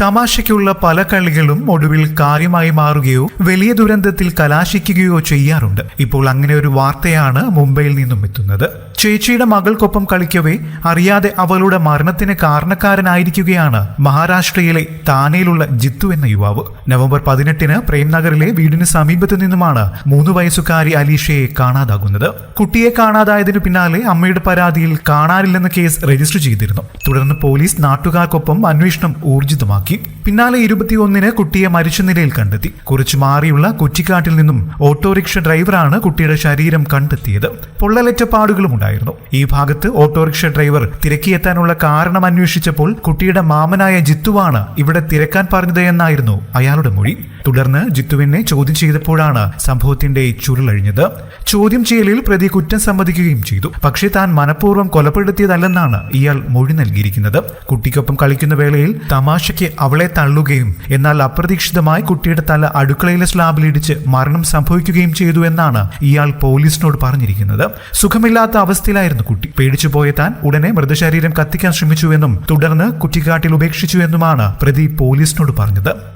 തമാശയ്ക്കുള്ള പല കളികളും ഒടുവിൽ കാര്യമായി മാറുകയോ വലിയ ദുരന്തത്തിൽ കലാശിക്കുകയോ ചെയ്യാറുണ്ട്. ഇപ്പോൾ അങ്ങനെ ഒരു വാർത്തയാണ് മുംബൈയിൽ നിന്നും എത്തുന്നത്. ചേച്ചിയുടെ മകൾക്കൊപ്പം കളിക്കവേ അറിയാതെ അവളുടെ മരണത്തിന് കാരണക്കാരനായിരിക്കുകയാണ് മഹാരാഷ്ട്രയിലെ താനയിലുള്ള ജിത്തു എന്ന യുവാവ്. നവംബർ പതിനെട്ടിന് പ്രേംനഗറിലെ വീടിന് സമീപത്തു നിന്നുമാണ് മൂന്ന് വയസ്സുകാരി അലീഷയെ കാണാതാകുന്നത്. കുട്ടിയെ കാണാതായതിനു പിന്നാലെ അമ്മയുടെ പരാതിയിൽ കാണാനില്ലെന്ന കേസ് രജിസ്റ്റർ ചെയ്തിരുന്നു. തുടർന്ന് പോലീസ് നാട്ടുകാർക്കൊപ്പം അന്വേഷണം ഊർജിതമാക്കി. പിന്നാലെ ഇരുപത്തിയൊന്നിന് കുട്ടിയെ മരിച്ച നിലയിൽ കണ്ടെത്തി. കുറച്ചു മാറിയുള്ള കുറ്റിക്കാട്ടിൽ നിന്നും ഓട്ടോറിക്ഷ ഡ്രൈവറാണ് കുട്ടിയുടെ ശരീരം കണ്ടെത്തിയത്. പൊള്ളലേറ്റ പാടുകളും ഉണ്ടായിരുന്നു. ഈ ഭാഗത്ത് ഓട്ടോറിക്ഷ ഡ്രൈവർ തിരക്കിയെത്താനുള്ള കാരണം അന്വേഷിച്ചപ്പോൾ കുട്ടിയുടെ മാമനായ ജിത്തുവാണ് ഇവിടെ തിരക്കാൻ പറഞ്ഞത് എന്നായിരുന്നു അയാളുടെ മൊഴി. തുടർന്ന് ജിത്തുവിനെ ചോദ്യം ചെയ്തപ്പോഴാണ് സംഭവത്തിന്റെ ചുരുളഴിഞ്ഞത് ചോദ്യം ചെയ്യലിൽ പ്രതി കുറ്റം സമ്മതിക്കുകയും ചെയ്തു. പക്ഷേ താൻ മനഃപൂർവം കൊലപ്പെടുത്തിയതല്ലെന്നാണ് ഇയാൾ മൊഴി നൽകിയിരിക്കുന്നത്. കുട്ടിക്കൊപ്പം കളിക്കുന്ന വേളയിൽ തമാശയ്ക്ക് അവളെ തള്ളുകയും എന്നാൽ അപ്രതീക്ഷിതമായി കുട്ടിയുടെ തല അടുക്കളയിലെ സ്ലാബിലിടിച്ച് മരണം സംഭവിക്കുകയും ചെയ്തു എന്നാണ് ഇയാൾ പോലീസിനോട് പറഞ്ഞിരിക്കുന്നത്. സുഖമില്ലാത്ത അവസ്ഥയിലായിരുന്നു കുട്ടി. പേടിച്ചു പോയ താൻ ഉടനെ മൃതശരീരം കത്തിക്കാൻ ശ്രമിച്ചുവെന്നും തുടർന്ന് കുറ്റിക്കാട്ടിൽ ഉപേക്ഷിച്ചുവെന്നുമാണ് പ്രതി പോലീസിനോട് പറഞ്ഞത്.